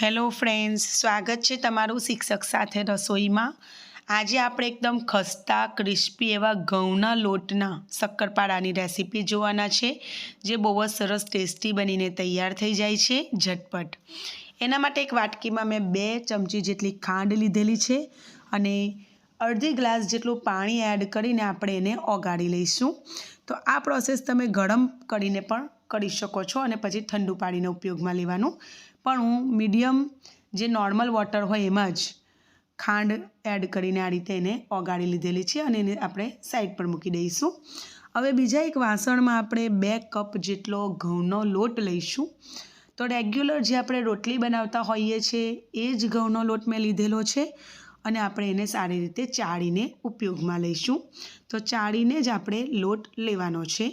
Hello friends સ્વાગત છે તમારું શિક્ષક સાથે રસોઈમાં. આજે આપણે એકદમ ખસ્તા, ક્રિસ્પી એવા ઘઉંના લોટના શક્કરપારાની રેસીપી જોવાના છે, જે બહુ જ સરસ ટેસ્ટી બનીને તૈયાર થઈ જાય છે, ઝટપટ. એના માટે એક વાટકીમાં મેં બે ચમચી જેટલી ખાંડ લીધેલી છે અને અડધી ગ્લાસ જેટલું પાણી એડ કરીને આપણે એને ઓગાળી લઈશું. તો આ પ્રોસેસ તમે ગરમ કરીને પણ કરી શકો છો અને પછી ઠંડુ પાણીનો ઉપયોગમાં લેવાનું. પણ હું મીડિયમ જે નોર્મલ વોટર હોય એમાં જ ખાંડ એડ કરીને આ રીતે એને ઓગાળી લીધેલી છે અને એને આપણે સાઈડ પર મૂકી દઈશું. હવે બીજા એક વાસણમાં આપણે બે કપ જેટલો ઘઉંનો લોટ લઈશું. તો રેગ્યુલર જે આપણે રોટલી બનાવતા હોઈએ છીએ એ જ ઘઉંનો લોટ મેં લીધેલો છે. અને આપણે એને સારી રીતે ચાળીને ઉપયોગમાં લઈશું. તો ચાળીને જ આપણે લોટ લેવાનો છે.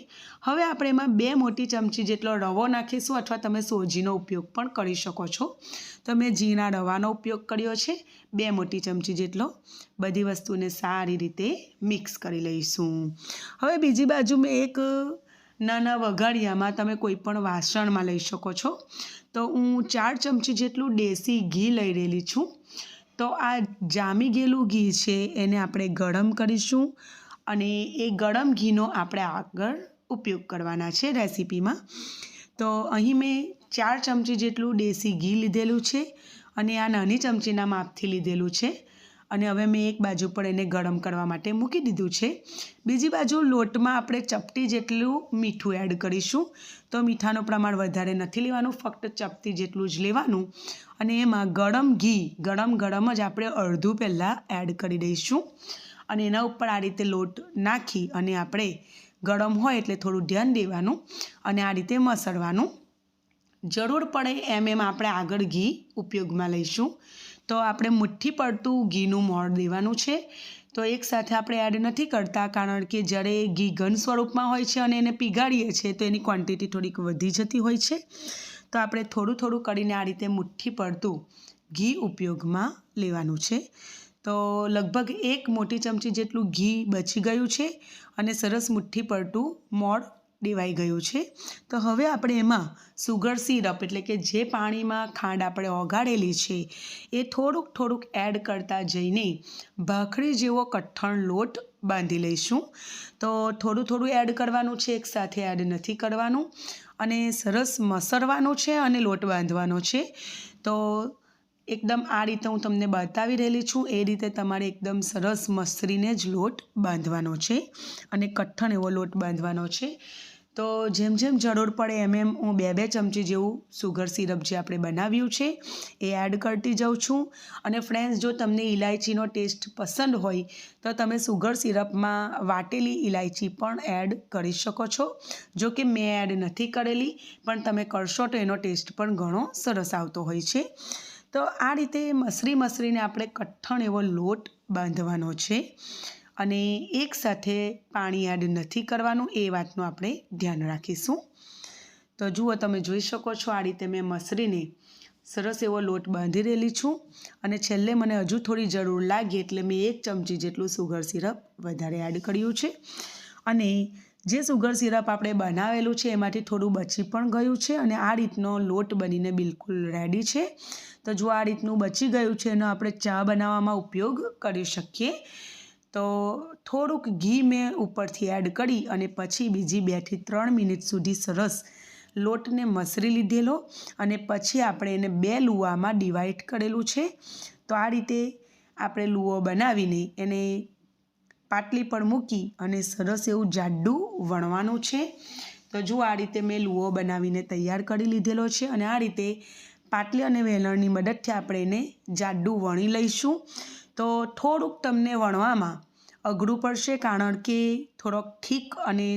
હવે આપણે એમાં બે મોટી ચમચી જેટલો રવો નાખીશું અથવા તમે સોજીનો ઉપયોગ પણ કરી શકો છો. તો મેં ઝીણા રવાનો ઉપયોગ કર્યો છે. બે મોટી ચમચી જેટલો. બધી વસ્તુને સારી રીતે મિક્સ કરી લઈશું. હવે બીજી બાજુ મેં એક નાના વઘાડિયામાં તમે કોઈ પણ વાસણમાં લઈ શકો છો. તો હું ચાર ચમચી જેટલું દેશી ઘી લઈ રહેલી છું. તો આ જામી ગયેલું ઘી છે, એને આપણે ગરમ કરીશું અને એ ગરમ ઘીનો આપણે આગળ ઉપયોગ કરવાના છે રેસીપીમાં. તો અહીં મેં ચાર ચમચી જેટલું દેશી ઘી લીધેલું છે અને આ નાની ચમચીના માપથી લીધેલું છે. અને હવે મેં એક બાજુ પર એને ગરમ કરવા માટે મૂકી દીધું છે. બીજી બાજુ લોટમાં આપણે ચપટી જેટલું મીઠું એડ કરીશું. તો મીઠાનું પ્રમાણ વધારે નથી લેવાનું, ફક્ત ચપટી જેટલું જ લેવાનું. અને એમાં ગરમ ઘી, ગરમ ગરમ જ આપણે અડધું પહેલાં એડ કરી દઈશું. અને એના ઉપર આ રીતે લોટ નાખી અને આપણે ગરમ હોય એટલે થોડું ધ્યાન દેવાનું અને આ રીતે મસળવાનું. જરૂર પડે એમ એમ આપણે આગળ ઘી ઉપયોગમાં લઈશું. તો આપણે મુઠ્ઠી પડતું ઘીનું મોણ દેવાનું છે. તો એકસાથે આપણે એડ નથી કરતા, કારણ કે જ્યારે ઘી ઘન સ્વરૂપમાં હોય છે અને એને પીગાળીએ છીએ, તો એની ક્વોન્ટિટી થોડીક વધી જતી હોય છે. તો આપણે થોડું થોડું કરીને આ રીતે મુઠ્ઠી પડતું ઘી ઉપયોગમાં લેવાનું છે. તો લગભગ એક મોટી ચમચી જેટલું ઘી બચી ગયું છે અને સરસ મુઠ્ઠી પડતું મોડ દેવાઈ ગયું છે. તો હવે આપણે એમાં સુગર સિરપ એટલે કે જે પાણીમાં ખાંડ આપણે ઓગાળેલી છે, એ થોડુંક થોડુંક એડ કરતા જઈને ભાખરી જેવો કઠણ લોટ બાંધી લઈશું. તો થોડું થોડું એડ કરવાનું છે એકસાથે એડ નથી કરવાનું. અને સરસ મસરવાનું છે અને લોટ બાંધવાનો છે. તો એકદમ આ રીતે હું તમને બતાવી રહેલી છું, એ રીતે તમારે એકદમ સરસ મસરીને જ લોટ બાંધવાનો છે અને કઠણ એવો લોટ બાંધવાનો છે. તો જેમ જેમ જરૂર પડે, એમ એમ હું બે બે ચમચી જેવું સુગર સિરપ જે આપણે બનાવ્યું છે, એ એડ કરતી જાઉં છું. અને ફ્રેન્ડ્સ જો તમને ઇલાયચીનો ટેસ્ટ પસંદ હોય, તો તમે સુગર સિરપમાં વાટેલી ઇલાયચી પણ એડ કરી શકો છો. જો કે મેં એડ નથી કરેલી, પણ તમે કરશો તો એનો ટેસ્ટ પણ ઘણો સરસ આવતો હોય છે. તો આ રીતે મસરી મસરીને આપણે કઠણ એવો લોટ બાંધવાનો છે. અને એકસાથે પાણી એડ નથી કરવાનું એ વાતનું આપણે ધ્યાન રાખીશું. તો જુઓ તમે જોઈ શકો છો આ રીતે મેં મસરીને સરસ એવો લોટ બાંધી રહેલી છું અને છેલ્લે મને હજુ થોડી જરૂર લાગી એટલે મેં એક ચમચી જેટલું સુગર સિરપ વધારે એડ કર્યું છે. અને જે સુગર સિરપ આપણે બનાવેલું છે એમાંથી થોડું બચી પણ ગયું છે અને આ રીતનો લોટ બનીને બિલકુલ રેડી છે. તો જો આ રીતનું બચી ગયું છે એનો આપણે ચા બનાવવામાં ઉપયોગ કરી શકીએ. તો થોડુંક ઘી મેં ઉપરથી એડ કરી અને પછી બીજી બેથી ત્રણ મિનિટ સુધી સરસ લોટને મસરી લીધેલો અને પછી આપણે એને બે લુવામાં ડિવાઈડ કરેલું છે. તો આ રીતે આપણે લુઓ બનાવીને એને પાટલી પર મૂકી અને સરસ એવું જાડું વણવાનું છે. તો જો આ રીતે મેં લુઓ બનાવીને તૈયાર કરી લીધેલો છે અને આ રીતે પાટલી અને વેલણની મદદથી આપણે એને જાડું વણી લઈશું. તો થોડુંક તમને વણવામાં અઘરું પડશે કારણ કે થોડોક ઠીક અને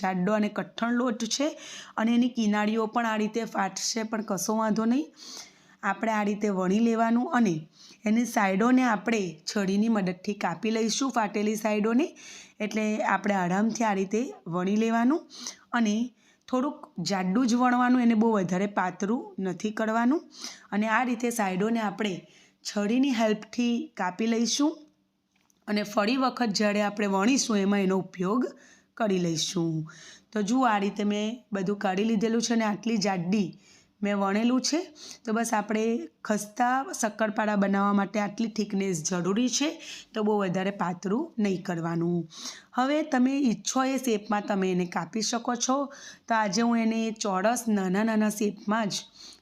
જાડો અને કઠણ લોટ છે અને એની કિનારીઓ પણ આ રીતે ફાટશે પણ કશો વાંધો નહીં. આપણે આ રીતે વણી લેવાનું અને એની સાઈડોને આપણે છડીની મદદથી કાપી લઈશું ફાટેલી સાઈડોને, એટલે આપણે આરામથી આ રીતે વણી લેવાનું અને થોડુંક જાડું જ વણવાનું, એને બહુ વધારે પાતળું નથી કરવાનું. અને આ રીતે સાઈડોને આપણે છડીની હેલ્પથી કાપી લઈશું. અને ફરી વખત જ્યારે આપણે વણીશું, એમાં એનો ઉપયોગ કરી લઈશું. તો જુઓ, આ રીતે મેં બધું કાઢી લીધેલું છે અને આટલી જાડી મેં વણેલું છે. તો બસ આપણે ખસ્તા શક્કરપારા બનાવવા માટે આટલી થિકનેસ જરૂરી છે. તો બહુ વધારે પાતળું નહીં કરવાનું. હવે તમે ઈચ્છો એ શેપમાં તમે એને કાપી શકો છો. તો આજે હું એને ચોરસ નાના નાના શેપમાં જ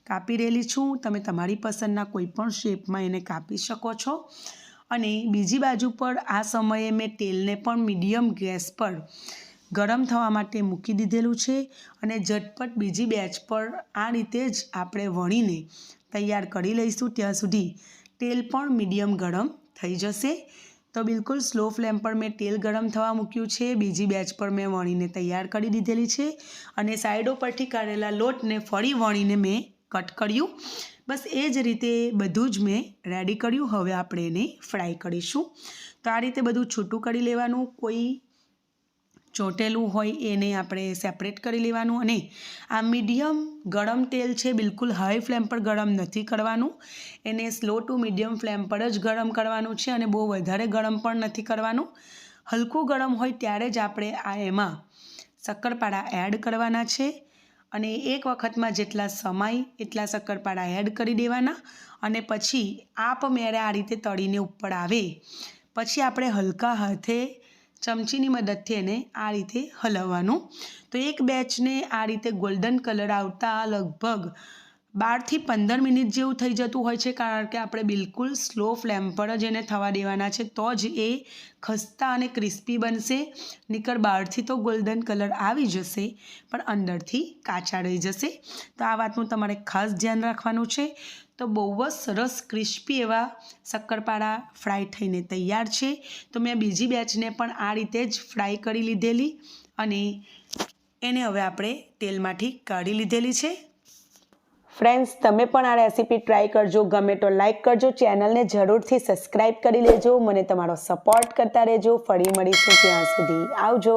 કાપી રહેલી છું. તમે તમારી પસંદના કોઈપણ શેપમાં એને કાપી શકો છો. અને બીજી બાજુ પર આ સમયે મેં તેલને પણ મીડિયમ ગેસ પર ગરમ થવા માટે મૂકી દીધેલું છે અને ઝટપટ બીજી બેચ પર આ રીતે જ આપણે વણીને તૈયાર કરી લઈશું. ત્યાં સુધી તેલ પણ મીડિયમ ગરમ થઈ જશે. તો બિલકુલ સ્લો ફ્લેમ પર મેં તેલ ગરમ થવા મૂક્યું છે. બીજી બેચ પર મેં વણીને તૈયાર કરી દીધેલી છે અને સાઈડો પરથી કાઢેલા લોટને ફરી વણીને મેં કટ કર્યું. બસ એ જ રીતે બધું જ મેં રેડી કર્યું. હવે આપણે એને ફ્રાય કરીશું. તો આ રીતે બધું છૂટું કરી લેવાનું. કોઈ ચોંટેલું હોય એને આપણે સેપરેટ કરી લેવાનું અને આ મીડિયમ ગરમ તેલ છે, બિલકુલ હાઈ ફ્લેમ પર ગરમ નથી કરવાનું. એને સ્લો ટુ મીડિયમ ફ્લેમ પર જ ગરમ કરવાનું છે અને બહુ વધારે ગરમ પણ નથી કરવાનું. હલકું ગરમ હોય ત્યારે જ આપણે આ એમાં શક્કરપારા એડ કરવાના છે. અને એક વખતમાં જેટલા સમાય, એટલા શક્કરપારા એડ કરી દેવાના અને પછી આપમેળે આ રીતે તળીને ઉપર આવે. પછી આપણે હલકા હાથે ચમચીની મદદથી એને આ રીતે હલાવવાનું. તો એક બેચને આ રીતે ગોલ્ડન કલર આવતા લગભગ બારથી પંદર મિનિટ જેવું થઈ જતું હોય છે, કારણ કે આપણે બિલકુલ સ્લો ફ્લેમ પર જ એને થવા દેવાના છે. તો જ એ ખસ્તા અને ક્રિસ્પી બનશે. નીકળ બહારથી તો ગોલ્ડન કલર આવી જશે, પણ અંદરથી કાચા રહી જશે. તો આ વાતનું તમારે ખાસ ધ્યાન રાખવાનું છે. તો બહુ જ સરસ ક્રિસ્પી એવા શક્કરપારા ફ્રાય થઈને તૈયાર છે. તો મેં બીજી બેચને પણ આ રીતે જ ફ્રાય કરી લીધેલી અને એને હવે આપણે તેલમાંથી કાઢી લીધેલી છે. ફ્રેન્ડ્સ તમે પણ આ રેસીપી ટ્રાય કરજો, ગમે તો લાઈક કરજો ચેનલને જરૂરથી સબસ્ક્રાઈબ કરી લેજો, મને તમારો સપોર્ટ કરતા રહેજો, ફરી મળીશું ત્યાં સુધી. આવજો.